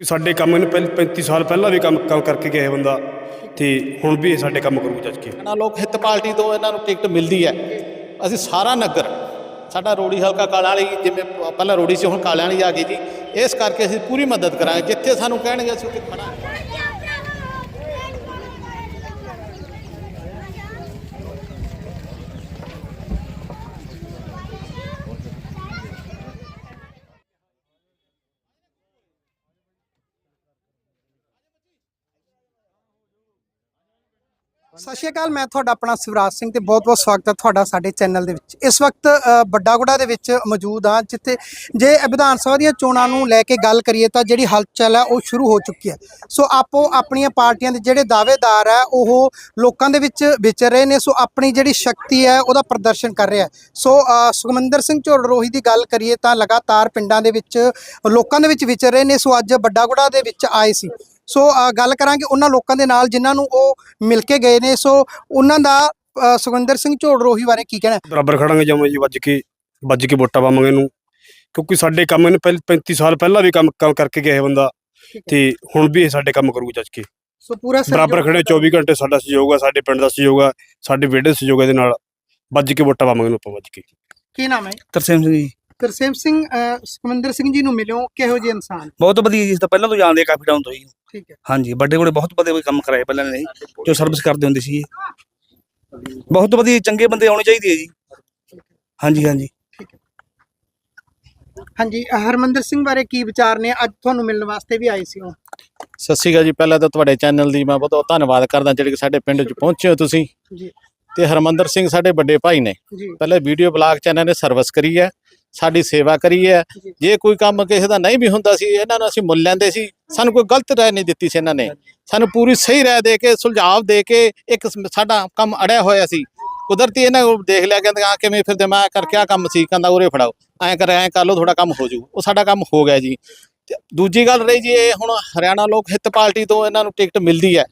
ਸਾਡੇ ਕੰਮ ਇਹਨੂੰ ਪਹਿਲ 35 ਸਾਲ ਪਹਿਲਾਂ ਵੀ ਕੰਮ ਕੰਮ ਕਰਕੇ ਗਿਆ ਇਹ ਬੰਦਾ। ਤੇ ਹੁਣ ਵੀ ਇਹ ਸਾਡੇ ਕੰਮ ਕਰੂ ਚੱਜ ਕੇ। ਨਾ ਲੋਕ ਹਿੱਤ ਪਾਰਟੀ ਤੋਂ ਇਹਨਾਂ ਨੂੰ ਟਿਕਟ ਮਿਲਦੀ ਹੈ। ਅਸੀਂ ਸਾਰਾ ਨਗਰ, ਸਾਡਾ ਰੋੜੀ ਹਲਕਾ ਕਾਲਾਂ ਵਾਲੀ, ਜਿਵੇਂ ਪਹਿਲਾਂ ਰੋੜੀ ਸੀ, ਹੁਣ ਕਾਲਿਆਂ ਵਾਲੀ ਆ ਗਈ ਜੀ। ਇਸ ਕਰਕੇ ਅਸੀਂ ਪੂਰੀ ਮਦਦ ਕਰਾਂਗੇ। ਜਿੱਥੇ ਸਾਨੂੰ ਕਹਿਣਗੇ ਅਸੀਂ ਉੱਥੇ ਖੜਾਂਗੇ ਸਤਿ ਸ਼੍ਰੀ ਅਕਾਲ ਮੈਂ ਤੁਹਾਡਾ ਆਪਣਾ ਸਿਵਰਾਜ ਸਿੰਘ ਤੇ ਬਹੁਤ-ਬਹੁਤ ਸਵਾਗਤ ਹੈ ਤੁਹਾਡਾ ਸਾਡੇ ਚੈਨਲ ਦੇ ਵਿੱਚ। ਇਸ ਵਕਤ ਅ, ਵੱਡਾਗੁੜਾ ਦੇ ਵਿੱਚ ਮੌਜੂਦ ਹਾਂ ਜਿੱਥੇ ਜੇ ਵਿਧਾਨ ਸਭਾ ਦੀਆਂ ਚੋਣਾਂ ਨੂੰ ਲੈ ਕੇ ਗੱਲ ਕਰੀਏ ਤਾਂ ਜਿਹੜੀ ਹਲਚਲ ਹੈ ਉਹ ਸ਼ੁਰੂ ਹੋ ਚੁੱਕੀ ਹੈ। ਸੋ ਆਪੋ ਆਪਣੀਆਂ ਪਾਰਟੀਆਂ ਦੇ ਜਿਹੜੇ ਦਾਅਵੇਦਾਰ ਹੈ ਉਹ ਲੋਕਾਂ ਦੇ ਵਿੱਚ ਵਿਚਰ ਰਹੇ ਨੇ। ਸੋ ਆਪਣੀ ਜਿਹੜੀ ਸ਼ਕਤੀ ਹੈ ਉਹਦਾ ਪ੍ਰਦਰਸ਼ਨ ਕਰ ਰਿਹਾ ਸੋ ਅ, ਸੁਖਮੰਦਰ ਸਿੰਘ ਝੋੜਰੋਹੀ ਦੀ ਗੱਲ ਕਰੀਏ ਤਾਂ ਲਗਾਤਾਰ ਪਿੰਡਾਂ ਦੇ ਵਿੱਚ ਲੋਕਾਂ ਦੇ ਵਿੱਚ ਵਿਚਰ ਰਹੇ ਨੇ। ਸੋ ਅੱਜ ਵੱਡਾਗੁੜਾ ਦੇ ਵਿੱਚ ਆਏ ਸੀ। ਸੋ ਗੱਲ ਕਰਾਂਗੇ ਉਹਨਾਂ ਲੋਕਾਂ ਦੇ ਨਾਲ ਜਿਨ੍ਹਾਂ ਨੂੰ ਉਹ ਮਿਲ ਕੇ ਗਏ ਨੇ। ਸੋ ਉਹਨਾਂ ਦਾ ਅ, ਸੁਖਵਿੰਦਰ ਸਿੰਘ ਝੋੜਰੋਹੀ ਬਾਰੇ ਕੀ ਕਹਿਣਾ? ਬਰਾਬਰ ਖੜਾਂਗੇ ਜਮਾਂ ਜੀ ਵੱਜ ਕੇ ਵੱਜ ਕੇ ਵੋਟਾਂ ਪਾਵਾਂਗੇ ਇਹਨੂੰ। ਕਿਉਂਕਿ ਸਾਡੇ ਕੰਮ ਇਹਨੂੰ ਪਹਿਲ 35 ਸਾਲ ਪਹਿਲਾਂ ਵੀ ਕੰਮ ਕੰਮ ਕਰਕੇ ਗਿਆ ਇਹ ਬੰਦਾ। ਤੇ ਹੁਣ ਵੀ ਇਹ ਸਾਡੇ ਕੰਮ ਕਰੂ ਚੱਜ ਕੇ। ਸੋ ਪੂਰਾ ਬਰਾਬਰ ਖੜੇ 24 ਘੰਟੇ ਸਾਡਾ ਸਹਿਯੋਗ ਆ ਸਾਡੇ ਪਿੰਡ ਦਾ ਸਹਿਯੋਗ ਆ ਸਾਡੇ ਵਿਹੜੇ ਦਾ ਸਹਿਯੋਗ ਇਹਦੇ ਨਾਲ। ਵੱਜ ਕੇ ਵੋਟਾਂ ਪਾਵਾਂਗੇ ਇਹਨੂੰ ਆਪਾਂ ਵੱਜ ਕੇ। ਕੀ ਨਾਮ ਹੈ? ਤਰਸੇਮ ਸਿੰਘ ਜੀ। ਤਰਸੇਮ ਸਿੰਘ ਅ, ਸੁਖਵਿੰਦਰ ਸਿੰਘ ਜੀ ਨੂੰ ਮਿਲਿਓ ਕਿਹੋ ਜਿਹੇ ਇਨਸਾਨ? ਬਹੁਤ ਵਧੀਆ ਜੀ ਤੋਂ ਪਹਿਲਾਂ ਤੋਂ ਜਾਣਦੇ ਆ ਕਾਫੀ ਟਾਈਮ ਤੋਂ ਜੀ ਠੀਕ ਹੈ। ਹਾਂਜੀ ਵੱਡੇ ਕੋਲੇ ਬਹੁਤ ਵਧੀਆ ਕੰਮ ਕਰਾਏ ਪਹਿਲਾਂ ਨੇ ਜੀ, ਸਰਵਿਸ ਕਰਦੇ ਹੁੰਦੇ ਸੀ ਬਹੁਤ ਵਧੀਆ ਚੰਗੇ ਬੰਦੇ ਆਉਣੇ ਚਾਹੀਦੇ ਆ ਜੀ। ਹਾਂਜੀ ਹਾਂਜੀ। ਹਾਂਜੀ ਹਰਮੰਦਰ ਸਿੰਘ ਬਾਰੇ ਕੀ ਵਿਚਾਰ ਨੇ? ਅੱਜ ਤੁਹਾਨੂੰ ਮਿਲਣ ਵਾਸਤੇ ਵੀ ਆਏ ਸੀ ਉਹ। ਸਤਿ ਸ਼੍ਰੀ ਅਕਾਲ ਜੀ ਪਹਿਲਾਂ ਤਾਂ ਤੁਹਾਡੇ ਚੈਨਲ ਦੀ ਮੈਂ ਬਹੁਤ ਬਹੁਤ ਧੰਨਵਾਦ ਕਰਦਾ ਜਿਹੜੇ ਕਿ ਸਾਡੇ ਪਿੰਡ 'ਚ ਪਹੁੰਚੇ ਹੋ ਤੁਸੀਂ। ਜੀ। ਤੇ ਹਰਮੰਦਰ ਸਿੰਘ ਸਾਡੇ ਵੱਡੇ ਭਾਈ ਨੇ। ਜੀ। ਪਹਿਲੇ ਵੀਡੀਓ ਬਲਾਗ ਚੈਨਲ ਨੇ ਸਰਵਿਸ ਕਰੀ ਹੈ। ਸਾਡੀ ਸੇਵਾ ਕਰੀ ਹੈ ਜੀ। ਕੋਈ ਕੰਮ ਕਿਸੇ ਦਾ ਨਹੀਂ ਵੀ ਹੁੰਦਾ ਸੀ ਇਹਨਾਂ ਨੂੰ ਅਸੀਂ ਮੁੱਲ ਲੈਂਦੇ ਸੀ। ਸਾਨੂੰ ਕੋਈ ਗਲਤ ਰਾਏ ਨਹੀਂ ਦਿੱਤੀ ਸੀ ਇਹਨਾਂ ਨੇ। ਸਾਨੂੰ ਪੂਰੀ ਸਹੀ ਰਾਏ ਦੇ ਕੇ ਸੁਲਝਾਵ ਦੇ ਕੇ ਇੱਕ ਸਾਡਾ ਕੰਮ ਅੜਿਆ ਹੋਇਆ ਸੀ। ਕੁਦਰਤੀ ਇਹਨਾਂ ਨੂੰ ਦੇਖ ਲਿਆ ਕਹਿੰਦੇ ਆ ਕਿਵੇਂ? ਫਿਰਦੇ ਮੈਂ ਕਰਕੇ ਆ ਕੰਮ ਸੀ? ਕਹਿੰਦਾ ਉਰੇ ਫੜਾਓ। ਐਂ ਕਰ ਐਂ ਕਰ ਲਓ ਤੁਹਾਡਾ ਕੰਮ ਹੋ ਜੂ। ਉਹ ਸਾਡਾ ਕੰਮ ਹੋ ਗਿਆ ਜੀ। ਦੂਜੀ ਗੱਲ ਰਹੀ ਜੀ ਇਹ ਹੁਣ ਹਰਿਆਣਾ ਲੋਕ ਹਿੱਤ ਪਾਰਟੀ ਤੋਂ ਇਹਨਾਂ ਨੂੰ ਟਿਕਟ ਮਿਲਦੀ ਹੈ।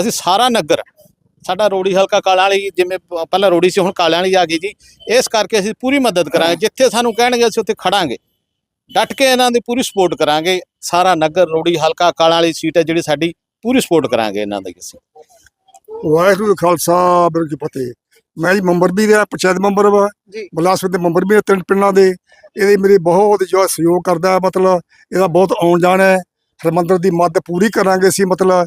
ਅਸੀਂ ਸਾਰਾ ਨਗਰ ਸਾਡਾ ਰੋੜੀ ਹਲਕਾ ਕਾਲਾਂ ਵਾਲੀ ਜਿਵੇਂ ਪਹਿਲਾਂ ਰੋੜੀ ਸੀ ਹੁਣ ਕਾਲਿਆਂ ਵਾਲੀ ਆ ਗਈ ਜੀ। ਇਸ ਕਰਕੇ ਅਸੀਂ ਪੂਰੀ ਮਦਦ ਕਰਾਂਗੇ। ਜਿੱਥੇ ਸਾਨੂੰ ਕਹਿਣਗੇ ਅਸੀਂ ਉੱਥੇ ਖੜਾਂਗੇ। ਡਟ ਕੇ ਇਹਨਾਂ ਦੀ ਪੂਰੀ ਸਪੋਰਟ ਕਰਾਂਗੇ। ਸਾਰਾ ਨਗਰ ਰੋੜੀ ਹਲਕਾ ਕਾਲਾਂ ਵਾਲੀ ਸੀਟ ਹੈ ਜਿਹੜੀ ਸਾਡੀ ਪੂਰੀ ਸਪੋਰਟ ਕਰਾਂਗੇ ਇਹਨਾਂ ਦੀ ਅਸੀਂ। ਵਾਹਿਗੁਰੂ ਖਾਲਸਾ ਵਾਹਿਗੁਰੂ ਜੀ ਕੀ ਫਤਿਹ। ਮੈਂ ਜੀ ਮੈਂਬਰ ਵੀ ਰਿਹਾ ਪੰਚਾਇਤ ਮੈਂਬਰ ਵਾ। ਜੀ। ਬਲਾਸਪੁਰ ਦੇ ਮੈਂਬਰ ਵੀ ਤਿੰਨ ਪਿੰਡਾਂ ਦੇ। ਇਹਦੇ ਮੇਰੇ ਬਹੁਤ ਜੋ ਸਹਿਯੋਗ ਕਰਦਾ ਹੈ ਮਤਲਬ ਇਹਦਾ ਬਹੁਤ ਆਉਣ ਜਾਣ ਹੈ। ਹਰਮੰਦਰ ਦੀ ਮਦਦ ਪੂਰੀ ਕਰਾਂਗੇ ਅਸੀਂ ਮਤਲਬ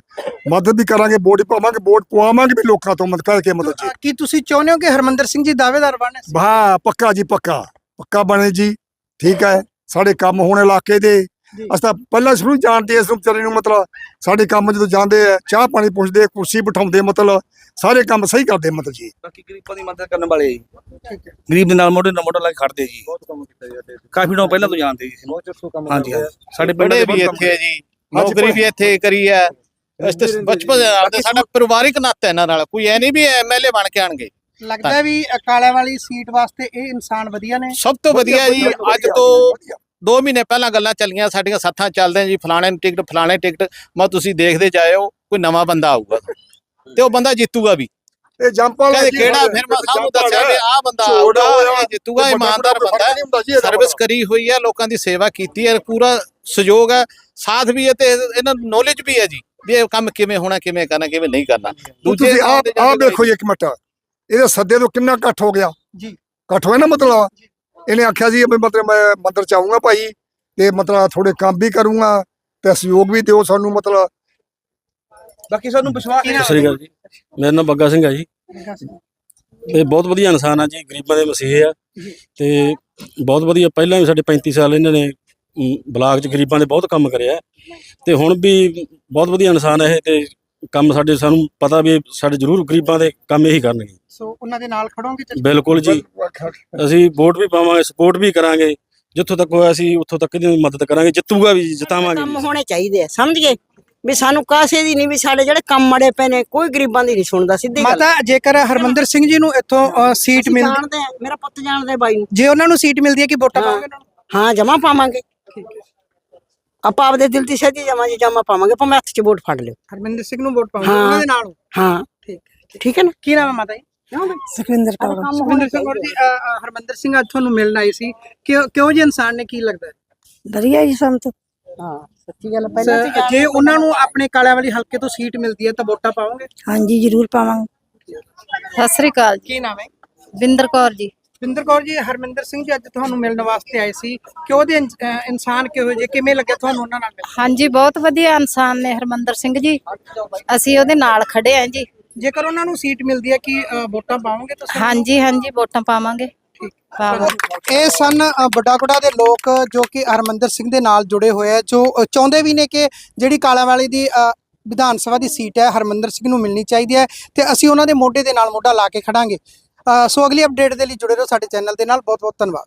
ਮਦਦ ਵੀ ਕਰਾਂਗੇ ਵੋਟ ਪਾਵਾਂਗੇ ਵੋਟ ਪਵਾਵਾਂਗੇ ਵੀ ਲੋਕਾਂ ਤੋਂ ਮਦਦ ਕਰਕੇ ਮਤਲਬ ਜੀ ਕੀ ਤੁਸੀਂ ਚਾਹੁੰਦੇ ਹੋ ਕਿ ਹਰਮੰਦਰ ਸਿੰਘ ਜੀ ਦਾਅਵੇਦਾਰ ਬਣੇ ਹਾਂ ਪੱਕਾ ਜੀ ਪੱਕਾ ਪੱਕਾ ਬਣੇ ਜੀ ਠੀਕ ਹੈ ਸਾਡੇ ਕੰਮ ਹੋਣ ਇਲਾਕੇ ਦੇ। ਅਸੀਂ ਤਾਂ ਪਹਿਲਾਂ ਸ਼ੁਰੂ ਜਾਣਦੇ ਇਸ ਨੂੰ ਵਿਚਾਰੇ ਨੂੰ ਮਤਲਬ ਸਾਡੇ ਕੰਮ ਜਦੋਂ ਜਾਂਦੇ ਆ ਚਾਹ ਪਾਣੀ ਪੁੱਛਦੇ ਕੁਰਸੀ ਬਿਠਾਉਂਦੇ ਮਤਲਬ ਸਾਰੇ ਕੰਮ ਸਹੀ ਕਰਦੇ ਮਤਲਬ ਜੀ। ਬਾਕੀ ਗਰੀਬਾਂ ਦੀ ਮਦਦ ਕਰਨ ਵਾਲੇ ਗਰੀਬ ਦੇ ਨਾਲ ਮੋਢੇ ਨਾਲ ਮੋਢਾ ਲਾ ਕੇ ਖੜਦੇ ਜੀ। ਕਾਫੀ ਟਾਈਮ ਪਹਿਲਾਂ ਤੋਂ ਜਾਣਦੇ ਜੀ। ਹਾਂਜੀ ਹਾਂਜੀ। ਸਾਡੇ ਪਿੰਡ ਦੇ ਵੀ ਬਹੁਤ ਇੱਥੇ ਹੈ ਜੀ। ਨੌਕਰੀ ਵੀ ਇੱਥੇ ਕਰੀ ਹੈ ਤਾਂ ਬਚਪਨ ਦੇ ਨਾਲ ਤੇ ਸਾਡਾ ਪਰਿਵਾਰਿਕ ਨਾਤਾ ਇਹਨਾਂ ਨਾਲ। ਕੋਈ ਐ ਨਹੀਂ ਵੀ ਐਮਐਲਏ ਬਣ ਕੇ ਆਣਗੇ ਲੱਗਦਾ ਵੀ ਅਕਾਲਿਆਂ ਵਾਲੀ ਸੀਟ ਵਾਸਤੇ ਇਹ ਇਨਸਾਨ ਵਧੀਆ ਨੇ। ਸਭ ਤੋਂ ਵਧੀਆ ਜੀ ਅੱਜ ਤੋਂ 2 ਮਹੀਨੇ ਪਹਿਲਾਂ ਗੱਲਾਂ ਚੱਲੀਆਂ ਸਾਡੀਆਂ ਸੱਥਾਂ ਚੱਲਦੇ ਜੀ ਫਲਾਣੇ ਨੂੰ ਟਿਕਟ ਫਲਾਣੇ ਟਿਕਟ ਮੈਂ ਤੁਸੀਂ ਦੇਖਦੇ ਜਾਇਓ ਕੋਈ ਨਵਾਂ ਬੰਦਾ ਆਊਗਾ। ਤੇ ਉਹ ਬੰਦਾ ਜਿੱਤੂਗਾ ਵੀ। ਇਹ ਜੰਪ ਵਾਲਾ ਕਹਿੰਦੇ ਕਿਹੜਾ ਫਿਰ ਮੈਂ ਸਾਨੂੰ ਦੱਸਿਆ ਵੀ ਆਹ ਬੰਦਾ ਆਊਗਾ ਇਹ ਜਿੱਤੂਗਾ ਇਮਾਨਦਾਰ ਬੰਦਾ ਹੈ ਸਰਵਿਸ ਕਰੀ ਹੋਈ ਹੈ ਲੋਕਾਂ ਦੀ ਸੇਵਾ ਕੀਤੀ ਹੈ ਪੂਰਾ ਸਹਿਯੋਗ ਹੈ ਸਾਥ ਵੀ ਹੈ ਤੇ ਇਹਨਾਂ ਨੂੰ ਨੌਲੇਜ ਵੀ ਹੈ ਜੀ ਵੀ ਇਹ ਕੰਮ ਕਿਵੇਂ ਹੋਣਾ ਕਿਵੇਂ ਕਰਨਾ ਕਿਵੇਂ ਨਹੀਂ ਕਰਨਾ। ਤੁਸੀਂ ਥਾਂ ਆਪ ਤੇ ਆਪ ਕੇ ਦੇਖੋ ਜੀ ਇੱਕ ਮਿੰਟ। ਇਹਦੇ ਸੱਦੇ ਤੋਂ ਕਿੰਨਾ ਇਕੱਠ ਹੋ ਗਿਆ? ਜੀ। ਇਕੱਠ ਹੋਇਆ ਨਾ ਮਤਲਬ? ਇਹਨੇ ਆਖਿਆ ਸੀ ਵੀ ਮਤਲਬ ਮੈਂ ਮੰਦਰ ਚ ਆਊਂਗਾ ਭਾਈ ਤੇ ਮਤਲਬ ਥੋੜੇ ਕੰਮ ਵੀ ਕਰੂੰਗਾ ਤੇ ਸਹਿਯੋਗ ਵੀ ਦਿਓ ਸਾਨੂੰ ਮਤਲਬ। ਬਾਕੀ ਸਾਨੂੰ ਵਿਸ਼ਵਾਸ ਸਤਿ ਸ਼੍ਰੀ ਅਕਾਲ ਜੀ। ਮੇਰਾ ਨਾਮ ਬੱਗਾ ਸਿੰਘ ਆ ਜੀ। ਇਹ ਬਹੁਤ ਵਧੀਆ ਇਨਸਾਨ ਆ ਜੀ ਗਰੀਬਾਂ ਦੇ ਮਸੀਹ ਆ। ਤੇ ਬਹੁਤ ਵਧੀਆ ਪਹਿਲਾਂ ਵੀ ਸਾਡੇ 35 ਸਾਲ ਇਹਨਾਂ ਨੇ ਬਲਾਕ 'ਚ ਗਰੀਬਾਂ ਦੇ ਬਹੁਤ ਕੰਮ ਕਰਿਆ। ਤੇ ਹੁਣ ਵੀ ਬਹੁਤ ਵਧੀਆ ਇਨਸਾਨ ਹੈ ਇਹ ਤੇ ਕੰਮ ਸਾਡੇ ਸਾਨੂੰ ਪਤਾ ਵੀ ਸਾਡੇ ਜ਼ਰੂਰ ਗਰੀਬਾਂ ਦੇ ਕੰਮ ਇਹੀ ਕਰਨਗੇ। ਸੋ ਉਹਨਾਂ ਦੇ ਨਾਲ ਖੜੋਗੇ ਚੱਲ ਬਿਲਕੁਲ ਜੀ। ਅਸੀਂ ਵੋਟ ਵੀ ਪਾਵਾਂਗੇ ਸਪੋਰਟ ਵੀ ਕਰਾਂਗੇ। ਜਿੱਥੋਂ ਤੱਕ ਹੋਇਆ ਅਸੀਂ ਉੱਥੋਂ ਤੱਕ ਦੀ ਮਦਦ ਕਰਾਂਗੇ ਜਿੱਤੂਗਾ ਵੀ ਜਿਤਾਵਾਂਗੇ ਕੰਮ। ਹੋਣੇ ਚਾਹੀਦੇ ਆ ਸਮਝ ਗਏ ਵੀ ਸਾਨੂੰ ਕਾਸੇ ਦੀ ਨਹੀਂ ਵੀ ਸਾਡੇ ਜਿਹੜੇ ਕੰਮ ਮੜੇ ਪਏ ਨੇ ਕੋਈ ਗਰੀਬਾਂ ਦੀ ਨਹੀਂ ਸੁਣਦਾ ਸਿੱਧੀ ਗੱਲ। ਮਾਤਾ ਜੇਕਰ ਹਰਮੰਦਰ ਸਿੰਘ ਜੀ ਨੂੰ ਇੱਥੋਂ ਸੀਟ ਮਿਲ ਜਾਣਦੇ ਆ ਮੇਰਾ ਪੁੱਤ ਜਾਣਦਾ ਬਾਈ ਨੂੰ। ਜੇ ਉਹਨਾਂ ਨੂੰ ਸੀਟ ਮਿਲਦੀ ਹੈ ਕਿ ਵੋਟਾਂ। ਪਾਓਗੇ ਉਹਨਾਂ ਨੂੰ? ਹਾਂ ਜਮਾ ਪਾਵਾਂਗੇ। ਆਪਾਂ ਆਪਦੇ ਦਿਲ ਦੀ ਸੱਜੀ ਜਮਾ ਜੀ ਜਮਾ ਪਾਵਾਂਗੇ ਭਾਵੇਂ ਹੱਥ 'ਚ ਵੋਟ ਫੜ ਲਿਓ। ਹਰਮਿੰਦਰ ਸਿੰਘ ਨੂੰ ਵੋਟ ਪਾਓਗੇ ਹਾਂ। ਉਹਨਾਂ ਦੇ ਨਾਲ ਹੋ। ਹਾਂ। ਠੀਕ ਹੈ ਠੀਕ ਹੈ। ਨਾ? ਕੀ ਨਾਮ ਹੈ ਮਾਤਾ ਜੀ? ਸੁਖਵਿੰਦਰ ਕੌਰ। ਸੁਖਵਿੰਦਰ ਸਿੰਘ ਕੌਰ ਜੀ ਅ, ਅ, ਹਰਮਿੰਦਰ ਸਿੰਘ ਅੱਜ ਤੁਹਾਨੂੰ ਮਿਲਣ ਆਏ ਸੀ। ਕਿਉਂ ਕਿਉਂ ਜੀ ਇਨਸਾਨ ਨੇ ਕੀ ਲੱਗਦਾ ਹੈ? ਵਧੀਆ ਜੀ ਸੰਤ ਹਾਂ ਸੱਚੀ ਗੱਲ ਪਹਿਲਾਂ ਤਾਂ ਸ- ਜੇ ਉਹਨਾਂ ਨੂੰ ਆਪਣੇ ਕਾਲਿਆਂ ਵਾਲੀ ਹਲਕੇ ਤੋਂ ਸੀਟ ਮਿਲਦੀ ਹੈ ਤਾਂ ਵੋਟਾਂ ਪਾਓਗੇ? ਹਾਂਜੀ ਜ਼ਰੂਰ ਪਾਵਾਂਗੇ। ਸਤਿ ਸ੍ਰੀ ਅਕਾਲ ਜੀ। ਕੀ ਨਾਮ ਹੈ? ਬਿੰਦਰ ਕੌਰ ਜੀ। ਵਿੰਦਰ ਕੌਰ ਜੀ ਹਰਮਿੰਦਰ ਸਿੰਘ ਜੀ ਅੱਜ ਤੁਹਾਨੂੰ ਮਿਲਣ ਵਾਸਤੇ ਆਏ ਸੀ। ਕਿ ਉਹਦੇ ਇਨਸਾਨ ਕਿਹੋ ਜਿਹੇ ਕਿਵੇਂ ਲੱਗਿਆ ਤੁਹਾਨੂੰ ਉਹਨਾਂ ਨਾਲ ਮਿਲ ਕੇ? ਹਾਂਜੀ ਬਹੁਤ ਵਧੀਆ ਇਨਸਾਨ ਨੇ ਹਰਮੰਦਰ ਸਿੰਘ ਜੀ। ਅਸੀਂ ਉਹਦੇ ਨਾਲ ਖੜੇ ਆਂ ਜੀ। ਜੇਕਰ ਉਹਨਾਂ ਨੂੰ ਸੀਟ ਮਿਲਦੀ ਹੈ ਕਿ ਵੋਟਾਂ ਪਾਓਗੇ ਤੁਸੀਂ? ਹਾਂਜੀ ਹਾਂਜੀ ਵੋਟਾਂ ਪਾਵਾਂਗੇ। ਪਾਵਾਂਗੇ। ਇਹ ਸਨ ਵੱਡਾ ਦੇ ਲੋਕ ਜੋ ਕਿ ਹਰਮੰਦਰ ਸਿੰਘ ਦੇ ਨਾਲ ਜੁੜੇ ਹੋਏ ਆ ਜੋ ਚਾਹੁੰਦੇ ਵੀ ਨੇ ਕਿ ਜਿਹੜੀ ਕਾਲਾਵਾਲੀ ਦੀ ਵਿਧਾਨ ਸਭਾ ਦੀ ਸੀਟ ਹੈ ਹਰਮੰਦਰ ਸਿੰਘ ਨੂੰ ਮਿਲਣੀ ਚਾਹੀਦੀ ਹੈ ਤੇ ਅਸੀਂ ਉਹਨਾਂ ਦੇ ਮੋਢੇ ਦੇ ਨਾਲ ਮੋਢਾ ਲਾ ਕੇ ਖੜਾਂਗੇ। ਸੋ ਅਗਲੀ ਅਪਡੇਟ ਦੇ ਲਈ ਜੁੜੇ ਰਹੋ ਸਾਡੇ ਚੈਨਲ ਦੇ ਨਾਲ। ਬਹੁਤ ਬਹੁਤ ਧੰਨਵਾਦ।